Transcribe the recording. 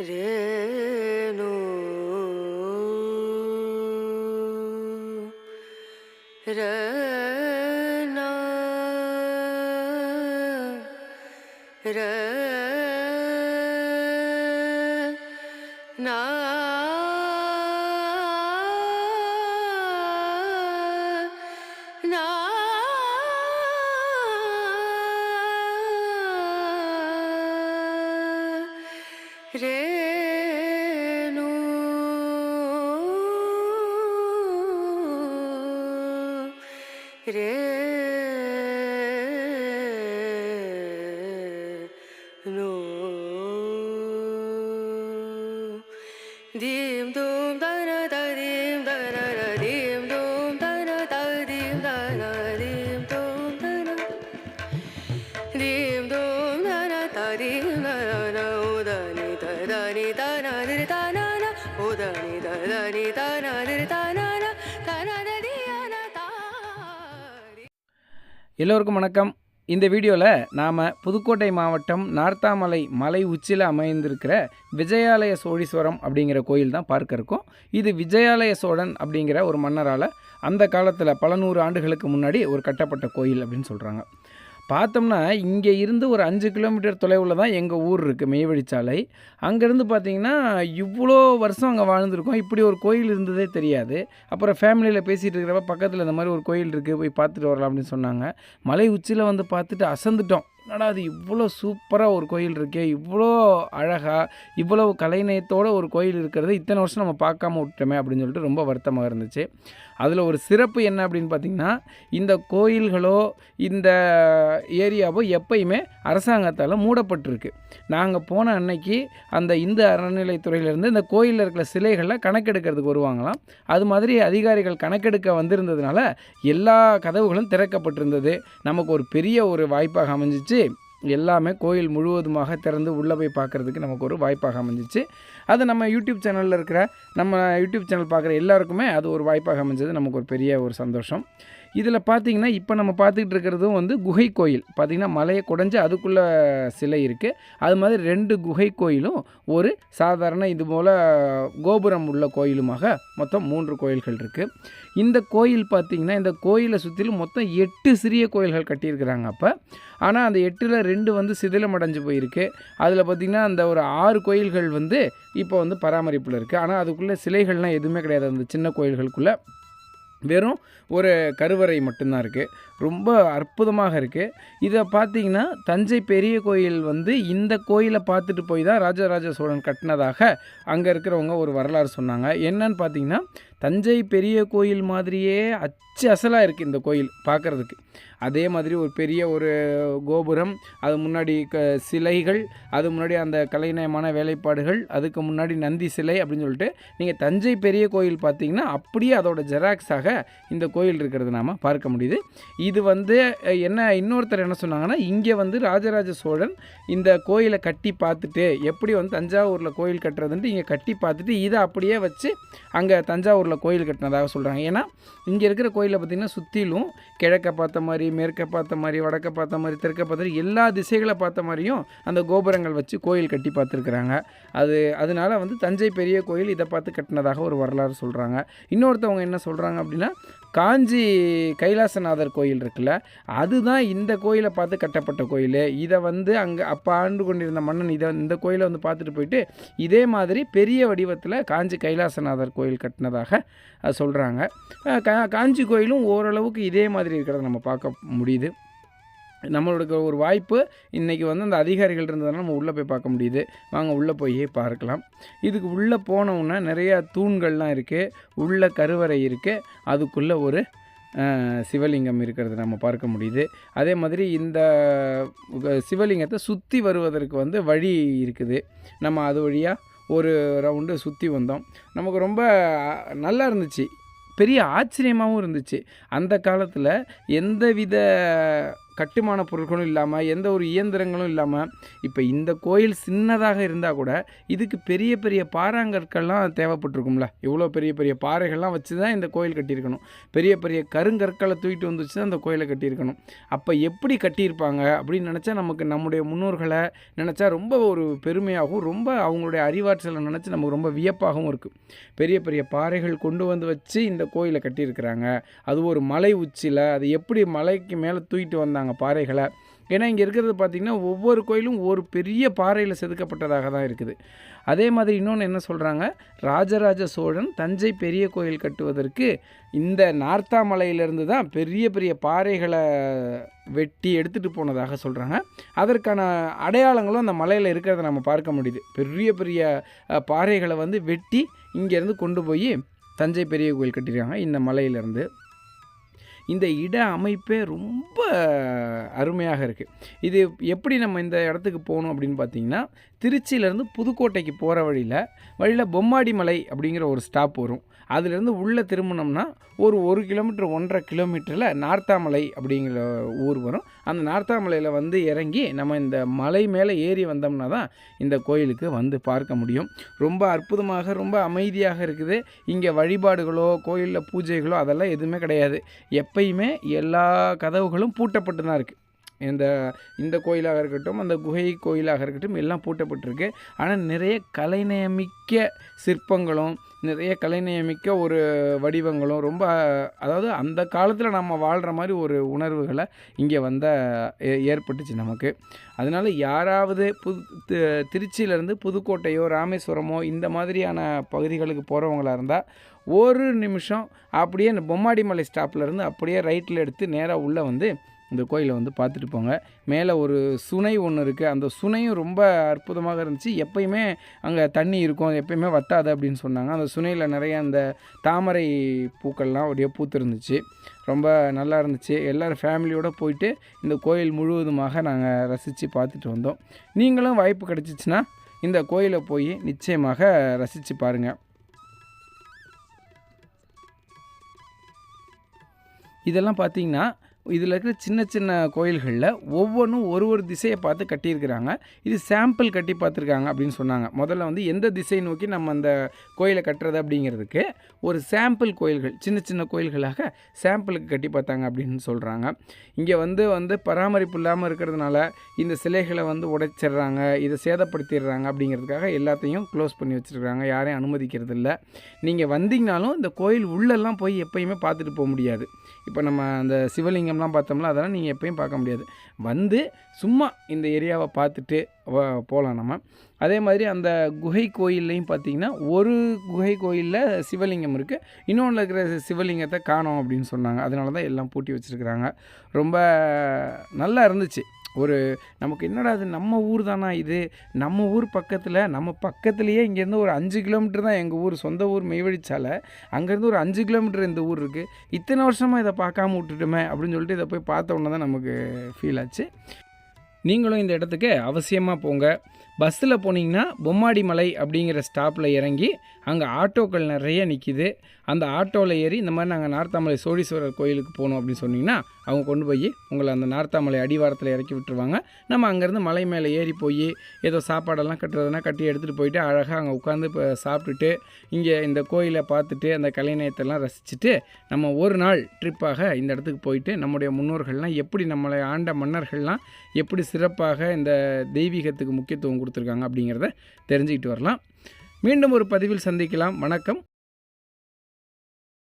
രേണു. രന ര നാ রে নো। দিম দো எல்லோருக்கும் வணக்கம். இந்த வீடியோவில் நாம் புதுக்கோட்டை மாவட்டம் நார்த்தாமலை மலை உச்சியில் அமைந்திருக்கிற விஜயாலய சோழீஸ்வரம் அப்படிங்கிற கோயில் தான் பார்க்க இருக்கோம். இது விஜயாலய சோழன் அப்படிங்கிற ஒரு மன்னரால் அந்த காலத்தில் பல நூறு ஆண்டுகளுக்கு முன்னாடி ஒரு கட்டப்பட்ட கோயில் அப்படின்னு சொல்கிறாங்க பார்த்தோம்னா இங்கே இருந்து ஒரு அஞ்சு கிலோமீட்டர் தொலைவில் தான் எங்கள் ஊர் இருக்குது மெய்வழிச்சாலை அங்கேருந்து பார்த்தீங்கன்னா இவ்வளோ வருஷம் அங்கே வாழ்ந்துருக்கோம். இப்படி ஒரு கோயில் இருந்ததே தெரியாது. அப்புறம் ஃபேமிலியில் பேசிகிட்டு இருக்கிறப்ப பக்கத்தில் இந்த மாதிரி ஒரு கோயில் இருக்குது போய் பார்த்துட்டு வரலாம் அப்படின்னு சொன்னாங்க. மலை உச்சியில் வந்து பார்த்துட்டு அசந்துட்டோம். என்னடா அது இவ்வளோ சூப்பராக ஒரு கோயில் இருக்கே இவ்வளோ அழகாக இவ்வளோ கலைநயத்தோட ஒரு கோயில் இருக்கிறது இத்தனை வருஷம் நம்ம பார்க்காம விட்டோமே அப்படின்னு சொல்லிட்டு ரொம்ப வருத்தமாக இருந்துச்சு. அதில் ஒரு சிறப்பு என்ன அப்படின்னு பார்த்திங்கன்னா இந்த கோயில்களோ இந்த ஏரியாவோ எப்பயுமே அரசாங்கத்தால் மூடப்பட்டிருக்கு. நாங்கள் போன அன்னைக்கு அந்த இந்து அறநிலைத்துறையிலேருந்து இந்த கோயிலில் இருக்கிற சிலைகளில் கணக்கெடுக்கிறதுக்கு வருவாங்களாம். அது மாதிரி அதிகாரிகள் கணக்கெடுக்க வந்திருந்ததுனால எல்லா கதவுகளும் திறக்கப்பட்டிருந்தது. நமக்கு ஒரு பெரிய ஒரு வாய்ப்பாக அமைஞ்சிச்சு. எல்லாமே கோயில் முழுவதுமாக திறந்து உள்ளே போய் பார்க்குறதுக்கு நமக்கு ஒரு வாய்ப்பாக அமைஞ்சிச்சு. அது நம்ம யூடியூப் சேனலில் இருக்கிற நம்ம யூடியூப் சேனல் பார்க்குற எல்லாருக்குமே அது ஒரு வாய்ப்பாக அமைஞ்சது. நமக்கு ஒரு பெரிய ஒரு சந்தோஷம். இதில் பார்த்தீங்கன்னா இப்போ நம்ம பார்த்துக்கிட்டு இருக்கிறதும் வந்து குகை கோயில். பார்த்திங்கன்னா மலையை குடஞ்சி அதுக்குள்ளே சிலை இருக்குது அது மாதிரி ரெண்டு குகை கோயிலும் ஒரு சாதாரண இது போல் கோபுரம் உள்ள கோயிலுமாக மொத்தம் மூன்று கோயில்கள் இருக்குது இந்த கோயில் பார்த்திங்கன்னா இந்த கோயிலை சுற்றிலும் மொத்தம் எட்டு சிறிய கோயில்கள் கட்டியிருக்கிறாங்க அப்போ. ஆனால் அந்த எட்டில் ரெண்டு வந்து சிதிலம் அடைஞ்சு போயிருக்கு. அதில் பார்த்திங்கன்னா அந்த ஒரு ஆறு கோயில்கள் வந்து இப்போ வந்து பராமரிப்பில் இருக்குது ஆனால் அதுக்குள்ளே சிலைகள்லாம் எதுவுமே கிடையாது. அந்த சின்ன கோயில்களுக்குள்ளே. வெறும் ஒரு கருவறை மட்டும்தான் இருக்குது ரொம்ப அற்புதமாக இருக்குது இதை பார்த்தீங்கன்னா தஞ்சை பெரிய கோயில் வந்து இந்த கோயிலை பார்த்துட்டு போய் தான் ராஜராஜ சோழன் கட்டினதாக அங்கே இருக்கிறவங்க ஒரு வரலாறு சொன்னாங்க. என்னன்னு பார்த்தீங்கன்னா தஞ்சை பெரிய கோயில் மாதிரியே அச்சு அசலாக இருக்குது இந்த கோயில் பார்க்குறதுக்கு அதே மாதிரி ஒரு பெரிய ஒரு கோபுரம் அது முன்னாடி க சிலைகள் அது முன்னாடி அந்த கலைநயமான வேலைப்பாடுகள் அதுக்கு முன்னாடி நந்தி சிலை அப்படின்னு சொல்லிட்டு நீங்கள் தஞ்சை பெரிய கோயில் பார்த்தீங்கன்னா அப்படியே அதோட ஜெராக்ஸாக இந்த கோயில் இருக்கிறது நாம் பார்க்க முடியுது. இது வந்து என்ன இன்னொருத்தர் என்ன சொன்னாங்கன்னா இங்கே வந்து ராஜராஜ சோழன் இந்த கோயிலை கட்டி பார்த்துட்டு எப்படி வந்து தஞ்சாவூரில் கோயில் கட்டுறதுன்ட்டு இங்கே கட்டி பார்த்துட்டு இதை அப்படியே வச்சு அங்கே தஞ்சாவூரில் கோயில் கட்டினதாக சொல்கிறாங்க ஏன்னா இங்கே இருக்கிற கோயிலை பார்த்திங்கன்னா சுற்றிலும் கிழக்க பார்த்த மாதிரி மேற்க பார்த்த மாதிரி வடக்க பார்த்த மாதிரி தெற்க பார்த்த மாதிரி எல்லா திசைகளை பார்த்த மாதிரியும் அந்த கோபுரங்கள் வச்சு கோயில் கட்டி பார்த்துருக்குறாங்க. அது அதனால வந்து தஞ்சை பெரிய கோயில் இதை பார்த்து கட்டினதாக ஒரு வரலாறு சொல்கிறாங்க இன்னொருத்தவங்க என்ன சொல்கிறாங்க அப்படின்னு காஞ்சி கைலாசநாதர் கோயில் இருக்குல்ல அதுதான் இந்த கோயிலை பார்த்து கட்டப்பட்ட கோயில். இதை வந்து அங்கே அப்போ ஆண்டு கொண்டிருந்த மன்னன் இதை இந்த கோயிலை வந்து பார்த்துட்டு போயிட்டு இதே மாதிரி பெரிய வடிவத்தில் காஞ்சி கைலாசநாதர் கோயில் கட்டினதாக சொல்கிறாங்க கா காஞ்சி கோயிலும் ஓரளவுக்கு இதே மாதிரி இருக்கிறத நம்ம பார்க்க முடியுது. நம்மளோட ஒரு வாய்ப்பு இன்றைக்கி வந்து அந்த அதிகாரிகள் இருந்ததுனால நம்ம உள்ளே போய் பார்க்க முடியுது. வாங்க உள்ளே போய் பார்க்கலாம். இதுக்கு உள்ளே போனோம்னா நிறையா தூண்கள்லாம் இருக்குது உள்ள கருவறை இருக்குது அதுக்குள்ளே ஒரு சிவலிங்கம் இருக்கிறது நம்ம பார்க்க முடியுது. அதே மாதிரி இந்த சிவலிங்கத்தை சுற்றி வருவதற்கு வந்து வழி இருக்குது. நம்ம அது வழியாக ஒரு ரவுண்டு சுற்றி வந்தோம். நமக்கு ரொம்ப நல்லா இருந்துச்சு. பெரிய ஆச்சரியமாகவும் இருந்துச்சு. அந்த காலத்தில் எந்தவித கட்டுமான பொருட்களும் இல்லாமல் எந்த ஒரு இயந்திரங்களும் இல்லாமல் இப்போ இந்த கோயில் சின்னதாக இருந்தால் கூட இதுக்கு பெரிய பெரிய பாறாங்கற்கள்லாம் தேவைப்பட்டிருக்கும்ல. இவ்வளோ பெரிய பெரிய பாறைகள்லாம் வச்சு தான் இந்த கோயில் கட்டியிருக்கணும். பெரிய பெரிய கருங்கற்களை தூக்கிட்டு வந்து வச்சு தான் இந்த கோயிலை கட்டியிருக்கணும். அப்போ எப்படி கட்டியிருப்பாங்க அப்படின்னு நினச்சா நமக்கு நம்முடைய முன்னோர்களை நினச்சா ரொம்ப ஒரு பெருமையாகவும் ரொம்ப அவங்களுடைய அறிவாற்றலை நினச்சி நமக்கு ரொம்ப வியப்பாகவும் இருக்குது பெரிய பெரிய பாறைகள் கொண்டு வந்து வச்சு இந்த கோயிலை கட்டியிருக்கிறாங்க. அது ஒரு மலை உச்சியில் அது எப்படி மலைக்கு மேலே தூக்கிட்டு வந்தாங்க பாறைகளை. ஏன்னா இங்கே இருக்கிறது பார்த்திங்கன்னா ஒவ்வொரு கோயிலும் ஒரு பெரிய பாறையில் செதுக்கப்பட்டதாக தான் இருக்குது. அதே மாதிரி இன்னொன்று என்ன சொல்கிறாங்க ராஜராஜ சோழன் தஞ்சை பெரிய கோயில் கட்டுவதற்கு இந்த நார்த்தாமலையிலேருந்து தான் பெரிய பெரிய பாறைகளை வெட்டி எடுத்துகிட்டு போனதாக சொல்கிறாங்க அதற்கான அடையாளங்களும் அந்த மலையில் இருக்கிறத நம்ம பார்க்க முடியுது. பெரிய பெரிய பாறைகளை வந்து வெட்டி இங்கேருந்து கொண்டு போய் தஞ்சை பெரிய கோயில் கட்டியிருக்காங்க. இந்த மலையிலேருந்து. இந்த இட அமைப்பே ரொம்ப அருமையாக இருக்குது இது எப்படி நம்ம இந்த இடத்துக்கு போகணும் அப்படின்னு பார்த்தீங்கன்னா திருச்சியிலேருந்து புதுக்கோட்டைக்கு போகிற வழியில் வழியில் பொம்மாடி மலை அப்படிங்கிற ஒரு ஸ்டாப் வரும். அதுலேருந்து உள்ளே திரும்பினோம்னா ஒரு ஒரு கிலோமீட்டர் ஒன்றரை கிலோமீட்டரில் நார்த்தாமலை அப்படிங்கிற ஊர் வரும். அந்த நார்த்தாமலையில் வந்து இறங்கி நம்ம இந்த மலை மேலே ஏறி வந்தோம்னா தான் இந்த கோயிலுக்கு வந்து பார்க்க முடியும். ரொம்ப அற்புதமாக ரொம்ப அமைதியாக இருக்குது. இங்கே வழிபாடுகளோ கோயிலில் பூஜைகளோ அதெல்லாம் எதுவுமே கிடையாது. எப்பயுமே எல்லா கதவுகளும் பூட்டப்பட்டு தான் இருக்குது இந்த இந்த கோயிலாக இருக்கட்டும் அந்த குகை கோயிலாக இருக்கட்டும் எல்லாம் பூட்டப்பட்டிருக்கு. ஆனால் நிறைய கலைநயமிக்க சிற்பங்களும் நிறைய கலைநயமிக்க ஒரு வடிவங்களும் ரொம்ப அதாவது அந்த காலத்தில் நம்ம வாழ்கிற மாதிரி ஒரு உணர்வுகளை இங்கே வந்த ஏ- ஏற்பட்டுச்சு நமக்கு. அதனால் யாராவது புது தி- திருச்சியிலேருந்து புதுக்கோட்டையோ ராமேஸ்வரமோ இந்த மாதிரியான பகுதிகளுக்கு போகிறவங்களாக இருந்தால் ஒரு நிமிஷம் அப்படியே இந்த பொம்மாடி மலை ஸ்டாப்லேருந்து அப்படியே ரைட்டில் எடுத்து நேராக உள்ளே வந்து இந்த கோயிலை வந்து பார்த்துட்டு போங்க. மேலே ஒரு சுனை ஒன்று இருக்குது அந்த சுனையும் ரொம்ப அற்புதமாக இருந்துச்சு. எப்பயுமே அங்கே தண்ணி இருக்கும். எப்பயுமே வத்தாது அப்படின்னு சொன்னாங்க. அந்த சுனையில் நிறைய அந்த தாமரை பூக்கள்லாம் அப்படியே பூத்திருந்துச்சு. ரொம்ப நல்லா இருந்துச்சு. எல்லோரும் ஃபேமிலியோடு போயிட்டு இந்த கோயில் முழுவதுமாக நாங்கள் ரசித்து பார்த்துட்டு வந்தோம். நீங்களும் வாய்ப்பு கிடச்சிச்சின்னா இந்த கோயிலை போய் நிச்சயமாக ரசித்து பாருங்கள் இதெல்லாம் பார்த்தீங்கன்னா இதில் இருக்கிற சின்ன சின்ன கோயில்களில் ஒவ்வொன்றும் ஒரு ஒரு திசையை பார்த்து கட்டியிருக்கிறாங்க. இது சாம்பிள் கட்டி பார்த்துருக்காங்க அப்படின்னு சொன்னாங்க. முதல்ல வந்து எந்த திசை நோக்கி நம்ம அந்த கோயிலை கட்டுறது அப்படிங்கிறதுக்கு ஒரு சாம்பிள் கோயில்கள் சின்ன சின்ன கோயில்களாக சாம்பிளுக்கு கட்டி பார்த்தாங்க அப்படின்னு சொல்கிறாங்க. இங்கே வந்து வந்து பராமரிப்பு இல்லாமல் இருக்கிறதுனால இந்த சிலைகளை வந்து உடைச்சிடுறாங்க இதை சேதப்படுத்திடுறாங்க அப்படிங்கிறதுக்காக எல்லாத்தையும் க்ளோஸ் பண்ணி வச்சுருக்காங்க. யாரையும் அனுமதிக்கிறது இல்லை. நீங்கள் வந்தீங்கனாலும் இந்த கோயில் உள்ளெல்லாம் போய் எப்பயுமே பார்த்துட்டு போக முடியாது. இப்போ நம்ம அந்த சிவலிங்கம் சிவலிங்கம்லாம் பார்த்தோம்னா அதெல்லாம் நீங்கள் எப்பயும் பார்க்க முடியாது. வந்து சும்மா இந்த ஏரியாவை பார்த்துட்டு போகலாம் நம்ம. அதே மாதிரி அந்த குகை கோயில்லையும் பார்த்தீங்கன்னா ஒரு குகை கோயிலில் சிவலிங்கம் இருக்குது இன்னொன்று இருக்கிற சிவலிங்கத்தை காணோம் அப்படின்னு சொன்னாங்க. அதனால தான் எல்லாம் பூட்டி வச்சுருக்குறாங்க. ரொம்ப நல்லா இருந்துச்சு. ஒரு நமக்கு என்னடா அது நம்ம ஊர் தானா இது? நம்ம ஊர் பக்கத்தில் நம்ம பக்கத்துலேயே இங்கேருந்து ஒரு அஞ்சு கிலோமீட்டர் தான் எங்கள் ஊர் சொந்த ஊர் மெய்வழிச்சாலை அங்கேருந்து ஒரு அஞ்சு கிலோமீட்டர் இந்த ஊர் இருக்குது இத்தனை வருஷமாக இதை பார்க்காம விட்டுட்டுமே அப்படின்னு சொல்லிட்டு இதை போய் பார்த்த உடனே தான் நமக்கு ஃபீல் ஆச்சு. நீங்களும் இந்த இடத்துக்கு அவசியமாக போங்க. பஸ்ஸில் போனீங்கன்னா பொம்மாடி மலை அப்படிங்கிற ஸ்டாப்பில் இறங்கி அங்கே ஆட்டோக்கள் நிறைய நிற்கிது அந்த ஆட்டோவில் ஏறி இந்த மாதிரி நாங்கள் நார்த்தாமலை சோழீஸ்வரர் கோயிலுக்கு போகணும் அப்படின்னு சொன்னிங்கன்னா அவங்க கொண்டு போய் உங்களை அந்த நார்த்தாமலை அடிவாரத்தில் இறக்கி விட்டுருவாங்க. நம்ம அங்கேருந்து மலை மேலே ஏறி போய் ஏதோ சாப்பாடெல்லாம் கட்டுறதுனா கட்டி எடுத்துகிட்டு போயிட்டு அழகாக அங்கே உட்காந்து இப்போ சாப்பிட்டுட்டு இங்கே இந்த கோயிலை பார்த்துட்டு அந்த கலைநயத்தெல்லாம் ரசிச்சுட்டு நம்ம ஒரு நாள் ட்ரிப்பாக இந்த இடத்துக்கு போயிட்டு நம்முடைய முன்னோர்கள்லாம் எப்படி நம்மளை ஆண்ட மன்னர்கள்லாம் எப்படி சிறப்பாக இந்த தெய்வீகத்துக்கு முக்கியத்துவம் கொடுத்துருக்காங்க அப்படிங்கிறத தெரிஞ்சுக்கிட்டு வரலாம். மீண்டும் ஒரு பதிவில் சந்திக்கலாம். வணக்கம்.